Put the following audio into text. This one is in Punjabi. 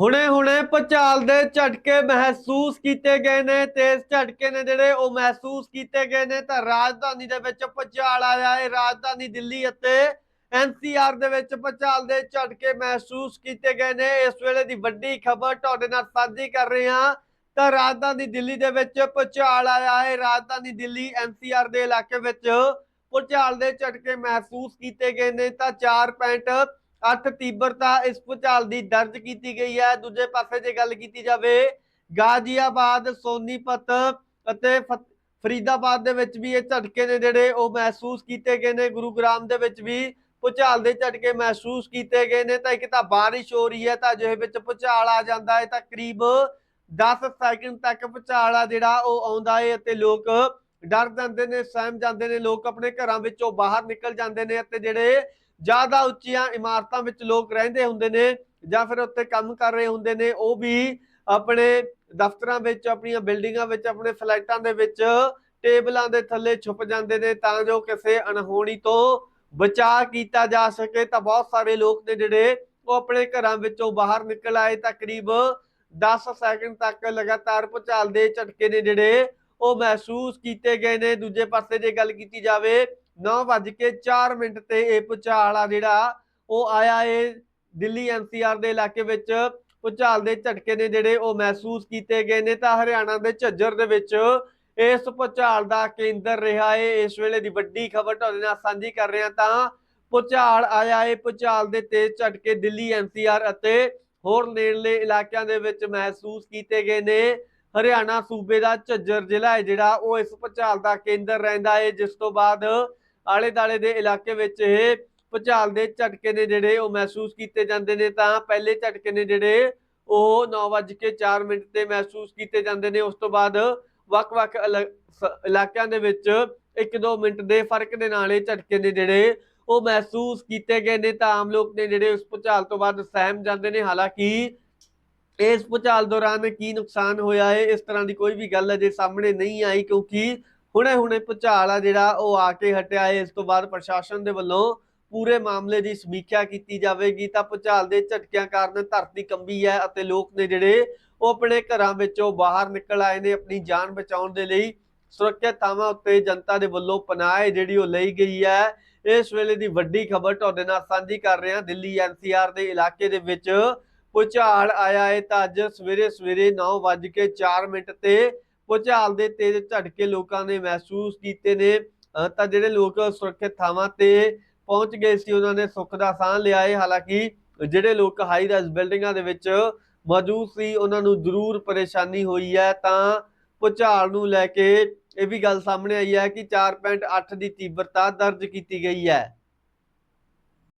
ਹੁਣੇ ਹੁਣੇ ਭੁਚਾਲ ਦੇ ਝਟਕੇ ਮਹਿਸੂਸ ਕੀਤੇ ਗਏ ਨੇ ਤੇਜ਼ ਝਟਕੇ ਨੇ ਜਿਹੜੇ ਉਹ ਮਹਿਸੂਸ ਕੀਤੇ ਗਏ ਨੇ, ਤਾਂ ਰਾਜਧਾਨੀ ਦੇ ਵਿੱਚ ਭੁਚਾਲ ਆਇਆ ਹੈ। ਰਾਜਧਾਨੀ ਦਿੱਲੀ ਅਤੇ ਐਨਸੀਆਰ ਦੇ ਵਿੱਚ ਭੁਚਾਲ ਦੇ ਝਟਕੇ ਮਹਿਸੂਸ ਕੀਤੇ ਗਏ ਨੇ। ਇਸ ਵੇਲੇ ਦੀ ਵੱਡੀ ਖਬਰ ਤੁਹਾਡੇ ਨਾਲ ਸਾਂਝੀ ਕਰ ਰਹੇ ਹਾਂ, ਤਾਂ ਰਾਜਧਾਨੀ ਦਿੱਲੀ ਦੇ ਵਿੱਚ ਭੁਚਾਲ ਆਇਆ ਹੈ। ਰਾਜਧਾਨੀ ਦਿੱਲੀ ਐਨਸੀਆਰ ਦੇ ਇਲਾਕੇ ਵਿੱਚ ਭੁਚਾਲ ਦੇ ਝਟਕੇ ਮਹਿਸੂਸ ਕੀਤੇ ਗਏ ਨੇ, ਤਾਂ 4.8 ਤੀਬਰਤਾ ਇਸ ਭੂਚਾਲ ਦੀ ਦਰਜ ਕੀਤੀ ਗਈ ਹੈ। ਦੂਜੇ ਪਾਸੇ ਜੇ ਗੱਲ ਕੀਤੀ ਜਾਵੇ, ਗਾਜ਼ੀਆਬਾਦ, ਸੋਨੀਪਤ ਅਤੇ ਫਰੀਦਾਬਾਦ ਦੇ ਵਿੱਚ ਵੀ ਇਹ ਝਟਕੇ ਨੇ ਜਿਹੜੇ ਉਹ ਮਹਿਸੂਸ ਕੀਤੇ ਗਏ ਨੇ। ਗੁਰੂਗ੍ਰਾਮ ਦੇ ਵਿੱਚ ਵੀ ਭੁਚਾਲ ਦੇ ਝਟਕੇ ਮਹਿਸੂਸ ਕੀਤੇ ਗਏ ਨੇ। ਤਾਂ ਇੱਕ ਤਾਂ ਬਾਰਿਸ਼ ਹੋ ਰਹੀ ਹੈ ਤਾਂ ਜਿਹੇ ਵਿੱਚ ਭੁਚਾਲ ਆ ਜਾਂਦਾ ਹੈ ਤਾਂ ਕਰੀਬ 10 ਸੈਕਿੰਡ ਤੱਕ ਭੁਚਾਲ ਆ ਜਿਹੜਾ ਉਹ ਆਉਂਦਾ ਹੈ ਅਤੇ ਲੋਕ ਡਰ ਜਾਂਦੇ ਨੇ, ਸਹਿਮ ਜਾਂਦੇ ਨੇ। ਲੋਕ ਆਪਣੇ ਘਰਾਂ ਵਿੱਚੋਂ ਬਾਹਰ ਨਿਕਲ ਜਾਂਦੇ ਨੇ ਅਤੇ ਜਿਹੜੇ ਜ਼ਿਆਦਾ ਉੱਚੀਆਂ ਇਮਾਰਤਾਂ ਵਿੱਚ ਲੋਕ ਰਹਿੰਦੇ ਹੁੰਦੇ ਨੇ ਜਾਂ ਫਿਰ ਉੱਥੇ ਕੰਮ ਕਰ ਰਹੇ ਹੁੰਦੇ ਨੇ, ਉਹ ਵੀ ਆਪਣੇ ਦਫ਼ਤਰਾਂ ਵਿੱਚ, ਆਪਣੀਆਂ ਬਿਲਡਿੰਗਾਂ ਵਿੱਚ, ਆਪਣੇ ਫਲੈਟਾਂ ਦੇ ਵਿੱਚ ਟੇਬਲਾਂ ਦੇ ਥੱਲੇ ਛੁਪ ਜਾਂਦੇ ਨੇ ਤਾਂ ਜੋ ਕਿਸੇ ਅਣਹੋਣੀ ਤੋਂ ਬਚਾਅ ਕੀਤਾ ਜਾ ਸਕੇ। ਤਾਂ ਬਹੁਤ ਸਾਰੇ ਲੋਕ ਨੇ ਜਿਹੜੇ ਉਹ ਆਪਣੇ ਘਰਾਂ ਵਿੱਚੋਂ ਬਾਹਰ ਨਿਕਲ ਆਏ ਤਕਰੀਬ ਕਰੀਬ 10 ਸੈਕਿੰਡ ਤੱਕ ਲਗਾਤਾਰ ਭੁਚਾਲ ਦੇ ਝਟਕੇ ਨੇ ਜਿਹੜੇ ਉਹ ਮਹਿਸੂਸ ਕੀਤੇ ਗਏ ਨੇ। ਦੂਜੇ ਪਾਸੇ ਜੇ ਗੱਲ ਕੀਤੀ ਜਾਵੇ 9:04 ਮਿੰਟ ਤੇ ਇਹ ਭੁਚਾਲ ਆ ਜਿਹੜਾ, ਉਹ ਆਇਆ ਏ ਦਿੱਲੀ ਐਨਸੀਆਰ ਦੇ ਇਲਾਕੇ ਵਿੱਚ। ਭੁਚਾਲ ਦੇ ਝਟਕੇ ਨੇ ਜਿਹੜੇ ਉਹ ਮਹਿਸੂਸ ਕੀਤੇ ਗਏ ਨੇ ਤਾਂ ਹਰਿਆਣਾ ਦੇ ਝੱਜਰ ਦੇ ਵਿੱਚ ਇਸ ਭੁਚਾਲ ਦਾ ਕੇਂਦਰ ਰਿਹਾ ਏ। ਇਸ ਵੇਲੇ ਦੀ ਵੱਡੀ ਖਬਰ ਤੁਹਾਡੇ ਨਾਲ ਸਾਂਝੀ ਕਰ ਰਹੇ ਹਾਂ ਤਾਂ ਭੁਚਾਲ ਆਇਆ ਏ। ਭੁਚਾਲ ਦੇ ਤੇਜ਼ ਝਟਕੇ ਦਿੱਲੀ ਐਨਸੀਆਰ ਅਤੇ ਹੋਰ ਨੇੜਲੇ ਇਲਾਕਿਆਂ ਦੇ ਵਿੱਚ ਮਹਿਸੂਸ ਕੀਤੇ ਗਏ ਨੇ। ਹਰਿਆਣਾ ਸੂਬੇ ਦਾ ਝੱਜਰ ਜ਼ਿਲ੍ਹਾ ਹੈ ਜਿਹੜਾ, ਉਹ ਇਸ ਭੁਚਾਲ ਦਾ ਕੇਂਦਰ ਰਹਿੰਦਾ ਹੈ ਜਿਸ ਤੋਂ ਬਾਅਦ ਆਲੇ ਦਾਲੇ ਦੇ ਇਲਾਕੇ ਵਿੱਚ ਇਹ ਭੁਚਾਲ ਦੇ ਝਟਕੇ ਨੇ ਜਿਹੜੇ ਉਹ ਮਹਿਸੂਸ ਕੀਤੇ ਜਾਂਦੇ ਨੇ। ਤਾਂ ਪਹਿਲੇ ਝਟਕੇ ਨੇ ਜਿਹੜੇ ਉਹ 9:04 ਮਿੰਟ ਤੇ ਮਹਿਸੂਸ ਕੀਤੇ ਜਾਂਦੇ ਨੇ। ਉਸ ਤੋਂ ਬਾਅਦ ਵੱਖ-ਵੱਖ ਇਲਾਕਿਆਂ ਦੇ ਵਿੱਚ 1-2 ਮਿੰਟ ਦੇ ਫ਼ਰਕ ਦੇ ਨਾਲ ਇਹ ਝਟਕੇ ਨੇ ਜਿਹੜੇ ਉਹ ਮਹਿਸੂਸ ਕੀਤੇ ਗਏ ਨੇ। ਤਾਂ ਆਮ ਲੋਕ ਨੇ ਜਿਹੜੇ ਉਸ ਭੁਚਾਲ ਤੋਂ ਬਾਅਦ ਸਹਿਮ ਜਾਂਦੇ ਨੇ। ਹਾਲਾਂਕਿ ਇਸ ਭੁਚਾਲ ਦੌਰਾਨ ਕੀ ਨੁਕਸਾਨ ਹੋਇਆ ਹੈ, ਇਸ ਤਰ੍ਹਾਂ ਦੀ ਕੋਈ ਵੀ ਗੱਲ ਅਜੇ ਸਾਹਮਣੇ ਨਹੀਂ ਆਈ ਕਿਉਂਕਿ ਹੁਣੇ-ਹੁਣੇ ਭੁਚਾਲ ਆ ਜਿਹੜਾ, ਉਹ ਆ ਕੇ ਹਟਿਆ ਹੈ ਇਸ ਤੋਂ ਬਾਅਦ ਪ੍ਰਸ਼ਾਸਨ ਦੇ ਵੱਲੋਂ ਪੂਰੇ ਮਾਮਲੇ ਦੀ ਸਮੀਖਿਆ ਕੀਤੀ ਜਾਵੇਗੀ। ਤਾਂ ਭੁਚਾਲ ਦੇ ਝਟਕਿਆਂ ਕਾਰਨ ਧਰਤੀ ਕੰਬੀ ਹੈ ਅਤੇ ਲੋਕ ਨੇ ਜਿਹੜੇ, ਉਹ ਆਪਣੇ ਘਰਾਂ ਵਿੱਚੋਂ ਬਾਹਰ ਨਿਕਲ ਆਏ ਨੇ ਆਪਣੀ ਜਾਨ ਬਚਾਉਣ ਦੇ ਲਈ। ਸੁਰੱਖਿਅਤ ਥਾਵਾਂ ਉੱਤੇ ਜਨਤਾ ਦੇ ਵੱਲੋਂ ਪਨਾਹ ਜਿਹੜੀ ਉਹ ਲਈ ਗਈ ਹੈ। ਇਸ ਵੇਲੇ ਦੀ ਵੱਡੀ ਖਬਰ ਤੁਹਾਡੇ ਨਾਲ ਸਾਂਝੀ ਕਰ ਰਹੇ ਹਾਂ। ਦਿੱਲੀ ਐਨਸੀਆਰ ਦੇ ਇਲਾਕੇ ਦੇ ਵਿੱਚ ਭੁਚਾਲ ਆਇਆ ਹੈ ਤਾਂ ਅੱਜ ਸਵੇਰੇ ਸਵੇਰੇ 9:04 ਮਿੰਟ ਤੇ ਭੁਚਾਲ ਦੇ ਤੇਜ਼ ਝਟਕੇ ਲੋਕਾਂ ਨੇ ਮਹਿਸੂਸ ਕੀਤੇ ਨੇ। ਤਾਂ ਜਿਹੜੇ ਲੋਕ ਸੁਰੱਖਿਅਤ ਥਾਵਾਂ ਤੇ ਪਹੁੰਚ ਗਏ ਸੀ, ਉਹਨਾਂ ਨੇ ਸੁੱਖ ਦਾ ਸਾਹ ਲਿਆ ਹੈ ਹਾਲਾਂਕਿ ਜਿਹੜੇ ਲੋਕ ਹਾਈ ਰਾਈਜ਼ ਬਿਲਡਿੰਗਾਂ ਦੇ ਵਿੱਚ ਮੌਜੂਦ ਸੀ, ਉਹਨਾਂ ਨੂੰ ਜ਼ਰੂਰ ਪਰੇਸ਼ਾਨੀ ਹੋਈ ਹੈ। ਤਾਂ ਭੁਚਾਲ ਨੂੰ ਲੈ ਕੇ ਇਹ ਵੀ ਗੱਲ ਸਾਹਮਣੇ ਆਈ ਹੈ ਕਿ 4.8 ਦੀ ਤੀਬਰਤਾ ਦਰਜ ਕੀਤੀ ਗਈ ਹੈ।